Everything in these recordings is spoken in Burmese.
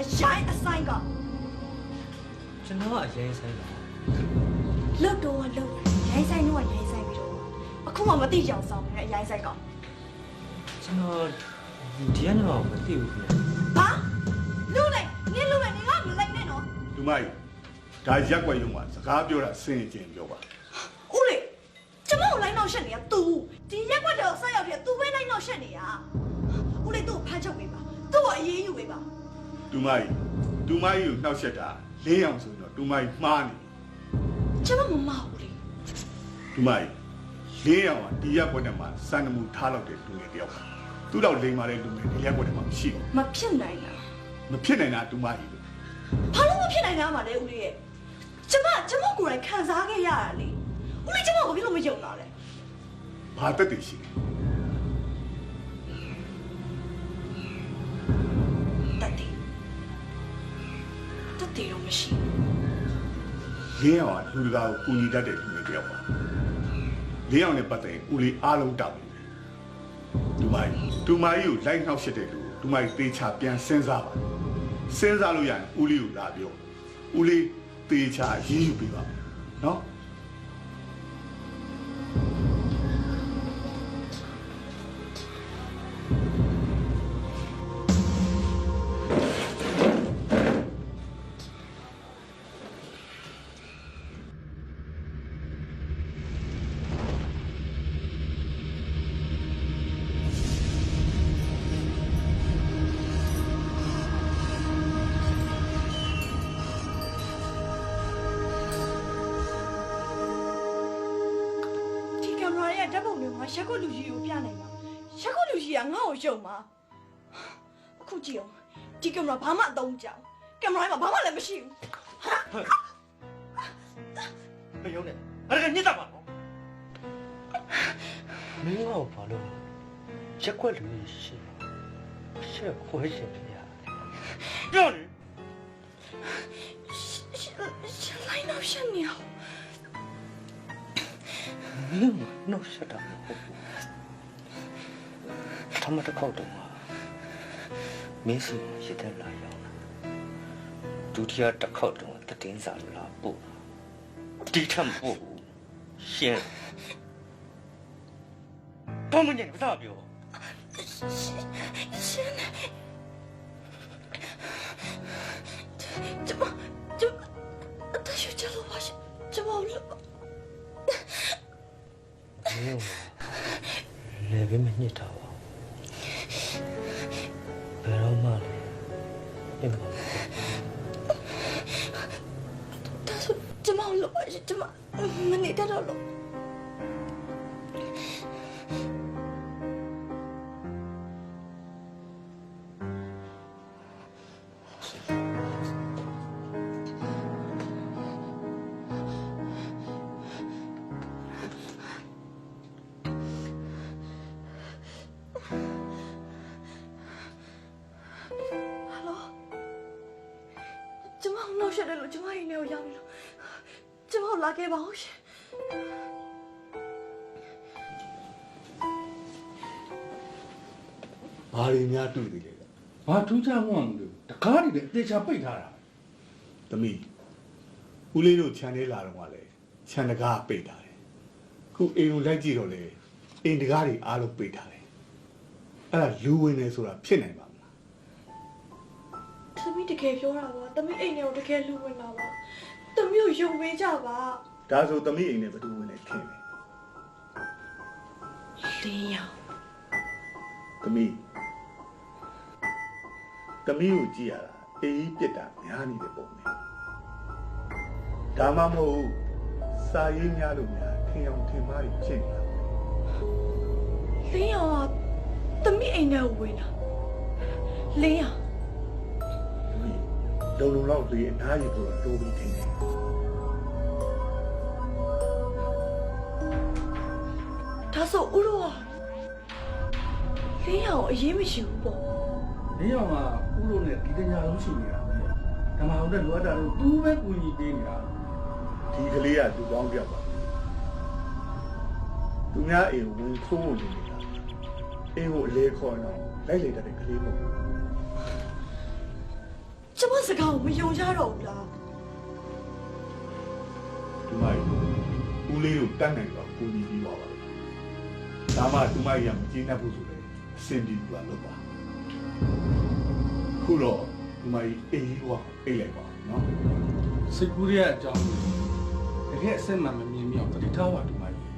အရိုင်းအဆိုင်ကကျွန်တော်ကအရင်ဆိုင်တာလှုပ်တော့လှုပ်ရိုင်းဆိုင်တော့ရိုင်းဆိုင်ပြီးတော့အခုမှမသိကြအောင်ဆောင်နေတဲ့အရိုင်းဆိုင်ကကျွန်တော်ဒီကနေ့တော့မသိဘူးခင်ဗျဟာလူလိုက်နင်းလူလိုက်နင်ကမလိုက်နဲ့နော်ဒူမကြီးဒါရက်ွက်ရုံမှာစကားပြောတာစင်ကြင်ပြောပါဦးလေကျမကိုလိုက်တော့ရှက်နေရ तू ဒီရက်ကွက်တော့ဆက်ရောက်တယ် तू ပဲလိုက်တော့ရှက်နေရဦးလေသူ့ကိုဖမ်းချုပ်ပေးပါသူ့ကိုအေးအေးယူပေးပါ ဒူမကြီးဒူမကြီးကိုနှောက်ရက်တာလင်းအောင်ဆိုရင်တော့ဒူမကြီးမှားနေကျမမမဘူးလေဒူမကြီးလင်းအောင်ကဒီရက်ွက်ထဲမှာစံနမှုထားလောက်တဲ့လူငယ်တယောက်ပါသူတော့လိန်မာတဲ့လူငယ်ဒီရက်ွက်ထဲမှာမရှိဘူးမဖြစ်နိုင်တာမဖြစ်နိုင်တာဒူမကြီးလို့ဘာလို့မဖြစ်နိုင်တာမှလဲဦးလေးရဲ့ကျမကျမကိုယ်တိုင်ခံစားခဲ့ရတာလေဦးလေးကျမကိုဘာဖြစ်လို့မယုံတာလဲဘာတက်တည်ရှိလဲ မရှိလင်းအောင်ကလူတကာကိုကူညီတတ်တဲ့လူငယ်တယောက်ပါလင်းအောင်နဲ့ပတ်သက်ရင်ဦးလေးအားလုံးတောက်နေတယ်ဒူမကြီးဒူမကြီးကိုလိုက်နှောက်ရက်တဲ့လူကိုဒူမကြီးသေချာပြန်စဉ်းစားပါစဉ်းစားလို့ရရင်ဦးလေးကိုလာပြောဦးလေးသေချာရေးယူပေးပါမယ်နော် ဓာတ်ပုံမျိုးငါရက်ခုလူကြီးကိုပြနိုင်မှာရက်ခုလူကြီးကငါ့ကိုယုံမှာအခုကြည့်အောင်ဒီကင်မရာဘာမှအသုံးကြောင်ကင်မရာမှာဘာမှလည်းမရှိဘူးမယုံနဲ့အဲ့ဒါကညစ်တာပါနော်မင်းကတော့ဘာလို့ရက်ွက်လူကြီးရှိရှက်ခွဲရှင်ပြရပြောလေရှင်လိုက်တော့ရှင်နေအောင် မင်းကနှုတ်ဆက်တာမဟုတ်ဘူးထမတစ်ခေါက်တော့မင်းစီရတဲ့လာရောက်လာဒုတိယတစ်ခေါက်တော့တတင်းစာလာပို့ဒီ မင်းလည်းဘယ်မညစ်တာပါဘယ်တော့မှလည်းမမဒါဆိုကျမလို့ပါရှင်ကျမမနေတတ်တော့လို့ ရှက်တယ်လို့ကျမအိမ်ထဲကိုရောက်ပြီလို့ကျမလာခဲ့ပါဦးရှင်ဘာတွေများတွေ့သေးလဲကဘာထူးခြားမှုအောင်လို့တကားတွေလည်းအသေးချာပိတ်ထားတာသမီးဦးလေးတို့ခြံလေးလာတော့ကလည်းခြံတကားပိတ်ထားတယ်ခုအိမ်ကိုလိုက်ကြည့်တော့လေအိမ်တကားတွေအားလုံးပိတ်ထားတယ်အဲ့ဒါလူဝင်နေဆိုတာဖြစ်နိုင်ပါမလားသမီးတ ကယ်ပြောတာပါသမီးအိမ်ထဲကိုတကယ်လူဝင်တာပါသမီးကိုယုံပေးကြပါဒါဆိုသမီးအိမ်နဲ့ဘယ်သူဝင်နေထင်လဲလင်းရောင်သမီးသမီးကိုကြည့်ရတာအေးပြစ်တာများနေတဲ့ပုံပဲဒါမှမဟုတ်စာရေးများလို့များထင်အောင်ထင်မှားတွေဖြစ်နေတာလင်းရောင်ကသမီးအိမ်ထဲကိုဝင်တာလင်းရောင်သမီး လုံလုံလောက်လေးအနားယူဖို့တော့တိုးပြီးထင်တယ်ဒါဆိုဦးရောလင်းရောင်ကိုအရေးမရှိဘူးပေါ့။ဒီအောင်ကဥလို့နဲ့ဒီတညာလုံးရှိနေတာပဲ။ဓမ္မအောင်တဲ့လိုအပ်တာလို့သူပဲကူညီပေးနေတာဒီကလေးကသူကောင်းပြောက်ပါသူများအိမ်ကိုဝင်ခိုးဖို့နေနေတာအိမ်ကိုအလေခေါ်တော့လိုက်လေတဲ့ကလေးမဟုတ်ဘူး ကျမစကားကိုမယုံကြတော့ဘူးလားဒီမကြီးဦးလေးကိုတတ်နိုင်တော့ကိုကြီးပြီးသွားပါဒါမှဒီမကြီးကမကျေနပ်ဘူးဆိုလေအစင်ဒီကလောက်ပါခုတော့ဒီမကြီးအေးဝါအိတ်လိုက်ပါနော်စိတ်ကူးရဲ့အကြောင်းတကယ်အစစ်မှန်မမြင်မြောက်တတိထားပါဒီမှာကြီး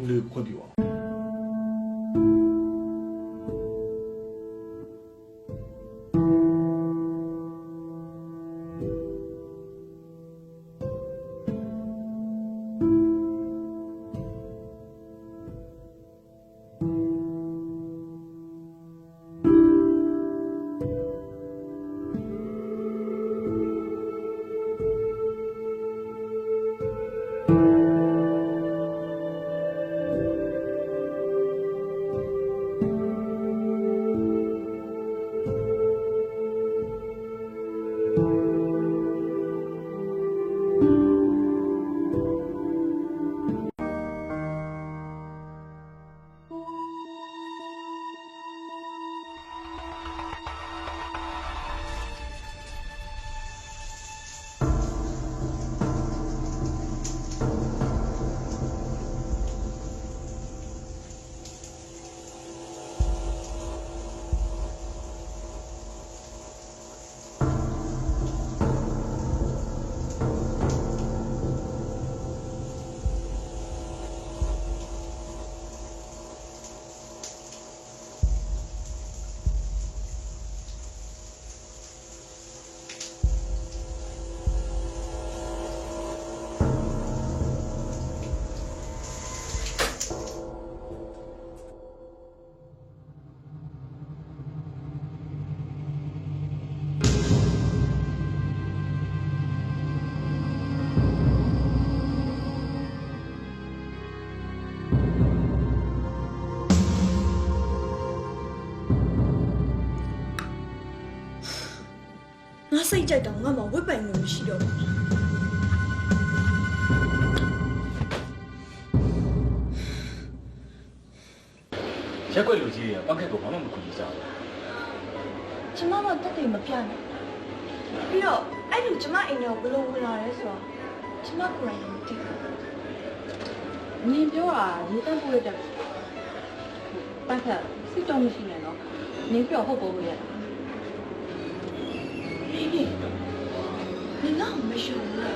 ဦးလေးကိုခွင့်ပြုအော စိတ်ကြိုက်တော့ငါမှဝစ်ပိုင်လို့မရှိတော့ဘူးရက်ွက်လူကြီးတွေကပန်းခက်ကိုဘာမှမကူညီကြဘူးကျမတော့တက်တယ်မပြနိုင်ပြီးတော့အဲ့လူကျမအိမ်ထဲကိုဘယ်လိုဝင်လာလဲဆိုတော့ကျမကိုယ်တိုင်မသိဘူးနင်ပြောတာရေတက်ပို့ရတဲ့ပတ်သက်စိတ်တော့မရှိနဲ့နော်နင်ပြောဟုတ်ပေါ်လို့ရတာ နေနေနေငါ့ကိုမရှိဘူးလား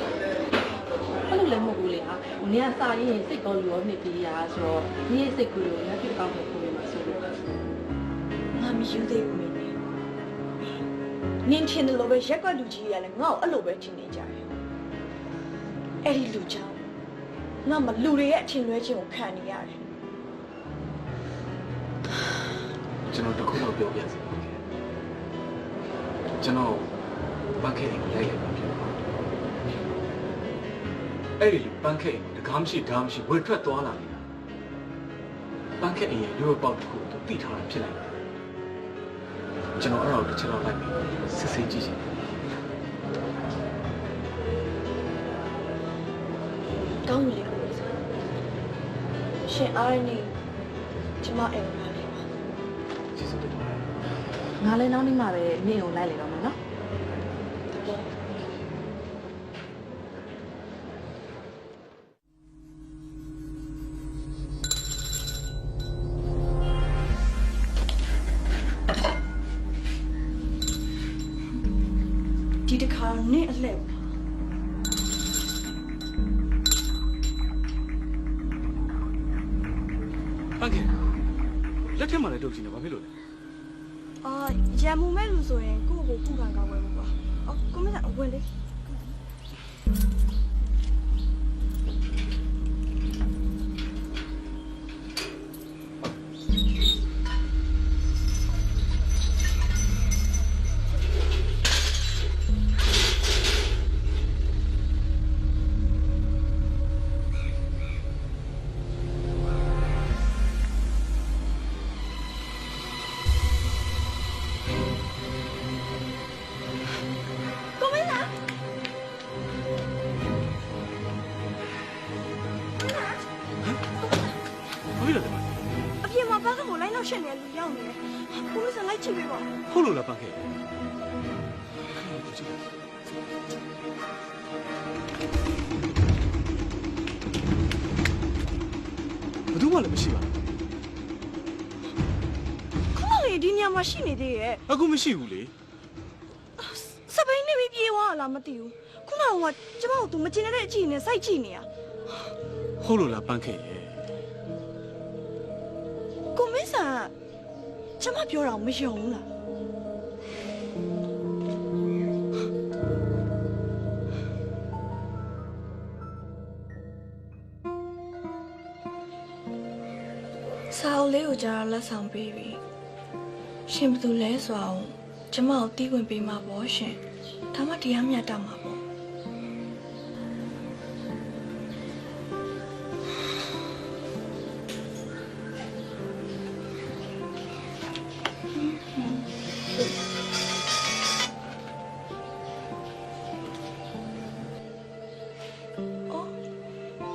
အဲ့လိုလည်းမဟုတ်ဘူးလေဟာနင်ကစာရေးရင်စိတ်ကောလူရောနှစ်ပြီးရာဆိုတော့ဒီရဲ့စိတ်ကူလို့လက်ဖြစ်ကောင်းဖို့ပုံမှာဆိုလို့ငါမယူသေးဘူးမင်းနင်းထင်တယ်လို့ပဲရက်ကွက်လူကြီးတွေကလည်းငါ့ကိုအဲ့လိုပဲထင်နေကြတယ်အဲ့ဒီလူကြောင့်ငါမလူတွေရဲ့အထင်လွဲခြင်းကိုခံနေရတယ်ကျွန်တော်တခုတော့ပြောပြစီပါခင်ကျွန်တော် ပန်းခက်ကိုလိုက်လိုက်ပါဖြစ်အဲ့ဒီလူပန်းခက်တကားမရှိဓာတ်မရှိဝယ်ထွက်သွားလာနေတာပန်းခက်ရဲ့ရိုးပေါက်တစ်ခုသူတိထားတာဖြစ်လိုက်တယ်ကျွန်တော်အဲ့ဒါကိုတစ်ချက်တော့လိုက်ပြီးစစ်စစ်ကြည့်ချင်တောင်းလေကိုရှင်အားရနေကျမအိမ်မှာလေပါကျေးဇူးတင်ပါတယ်ငါလည်းနောက်နေ့မှပဲနင့်ကိုလိုက်လေတော့ နော်ဒီတစ်ခါနင့်အလှည့်ပါပန်းခက်လက်ထက်မှာလည်းတုတ်ချင်တယ်ဘာဖြစ်လို့လဲအာရံမှုမဲ့လူဆိုရင်ကိုယ့်ကိုယ်ကိုခုခံကောင်းဝဲပါအော်ကိုမင်းကအဝင်လေ လိုက်တော့ရှက်နေတဲ့လူရောက်နေတယ်ကိုမင်းစလိုက်ချိပေးပါဟုတ်လို့လားပန်းခက်ကြည့်ဘယ်သူမှလည်းမရှိပါဘူးခမလေးဒီညမှာရှိနေသေးရဲ့အခုမရှိဘူးလေစပိန်နေပြီးပြေးသွားလားမသိဘူးခုနကကျမတို့သူမကျင်တဲ့အကြည့်နဲ့စိုက်ကြည့်နေရဟုတ်လို့လားပန်းခဲ့ရဲ့ကိုမင်းဆန်ကကျမပြောတာမယုံဘူးလား စာအုပ်လေးကိုကြာလက်ဆောင်ပေးပြီရှင်ဘယ်သူလဲဆိုအောင်ကျမကိုတီးဝင်ပေးမှာပေါ့ရှင်ဒါမှတရားမျှတမှာပေါ့အော်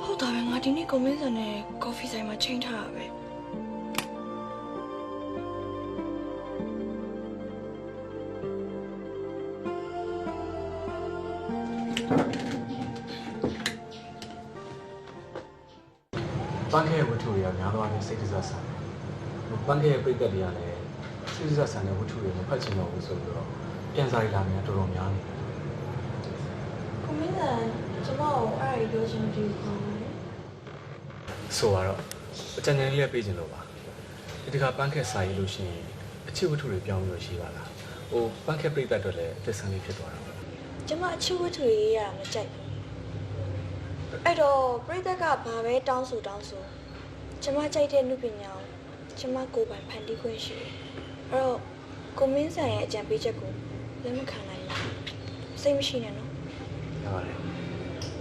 ဟုတ်တာပဲငါဒီနေ့ကိုမင်းစံနဲ့ကော်ဖီဆိုင်မှာချိန်ထားတာပဲ ပန်းခဲ့ရဲ့ဝတ္ထုတွေကများသောအားဖြင့်စိတ်တစားဆန်တယ်ပန်းခဲ့ရဲ့ပြိတ္တတွေကလည်းစိတ်တစားဆန်တဲ့ဝတ္ထုတွေမဖတ်ချင်တော့ဘူးဆိုပြီးတော့ပြန်စားရလာနေတာတော်တော်များနေတယ်ကိုမင်းစံကျမကိုအဲ့ဒါပြောချင်တယ်ကောဆိုတော့အကြံဉာဏ်လေးလည်းပေးခြင်းလို့ပါဒီတစ်ခါပန်းခက်စာရေးလို့ရှိရင်အချစ်ဝတ္ထုတွေပြောင်းပြီးတော့ရှိပါလားဟိုပန်းခက်ပြိတ္တအတွက်လည်းအသက်ဆန်းလေးဖြစ်သွားတာပေါ့ကျမအချစ်ဝတ္ထုရေးရတာမကြိုက်ဘူး အဲ့တော့ပြိသက်ကဘာပဲတောင်းဆိုတောင်းဆိုကျမကြိုက်တဲ့နုပညာကိုကျမကိုယ်ပိုင်ဖန်တီးခွင့်ရှိတယ်အဲ့တော့ကိုမင်းစံရဲ့အကြံပေးချက်ကိုလက်မခံနိုင်ဘူးစိတ်မရှိနဲ့နော်ဟုတ်ပါတယ်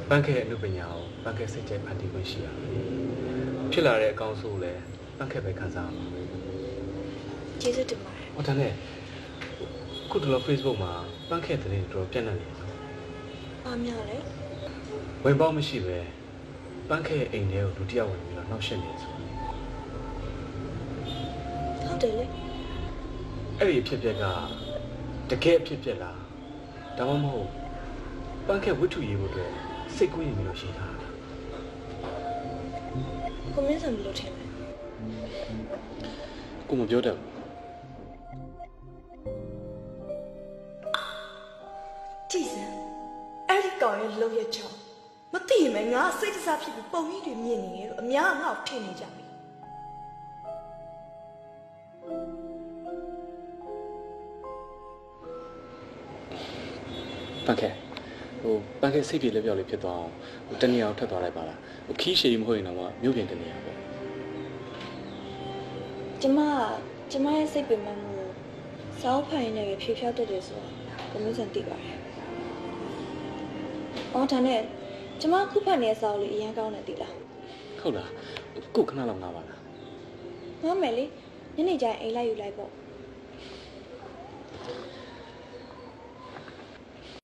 ပန်းခက်ရဲ့အနုပညာကိုပန်းခက်စိတ်ကြိုက်ဖန်တီးခွင့်ရှိရတယ်ဖြစ်လာတဲ့အကောင်းဆုံးကိုလည်းပန်းခက်ပဲခံစားရမှာကျေးဇူးတင်ပါတယ်ဟောဒါနဲ့ခုတလော Facebook မှာပန်းခက်တဲ့တွေတော်တော်ပြန့်နှံ့နေတယ်အားများလဲ ဝင်ပေါက်မရှိပဲပန်းခက်ရဲ့အိမ်ထဲကိုလူတစ်ယောက်ဝင်ပြီးတော့နှောက်ယှက်နေတယ်ဆိုဟုတ်တယ်လေအဲ့ဒီအဖြစ်အပျက်ကတကယ်အဖြစ်အပျက်လားဒါမှမဟုတ်ပန်းခက်ဝတ္ထုရေးဖို့အတွက်စိတ်ကူးရင်ပြီးတော့ရှိထားတာကိုမင်းစံဘယ်လိုထင်လဲကိုမပြောတတ်ဘူးကြည်စံအဲ့ဒီကောင်ရဲ့လုံရချောင်း မသိရင်လည်းငါစိတ်တစားဖြစ်ပြီးပုံကြီးတွေမြင်နေရလို့အများငါ့ကိုထင်နေကြပြီပန်းခက်ဟိုပန်းခက်စိတ်ပြေလက်ပြောက်လေးဖြစ်သွားအောင်ဟိုတနေရာကိုထွက်သွားလိုက်ပါလားဟိုခီးရှည်မဟုတ်ရင်တော့မှမြို့ပြင်တနေရာပေါ့ကျမကကျမရဲ့စိတ်ပင်ပန်းမှုကိုစောင်းဖိုင်နေဖြေဖြောက်တတ်တယ်ဆိုတော့ကိုမင်းစံသိပါတယ်အော်ဒါနဲ့ ကျမခုဖတ်နေတဲ့စောင်းလေးအရင်ကောင်းတယ်သိလားဟုတ်လားကိုခဏလောက်နားပါလားငါမယ်လေညနေကျရင်အိမ်လိုက်ယူလိုက်ပေါ့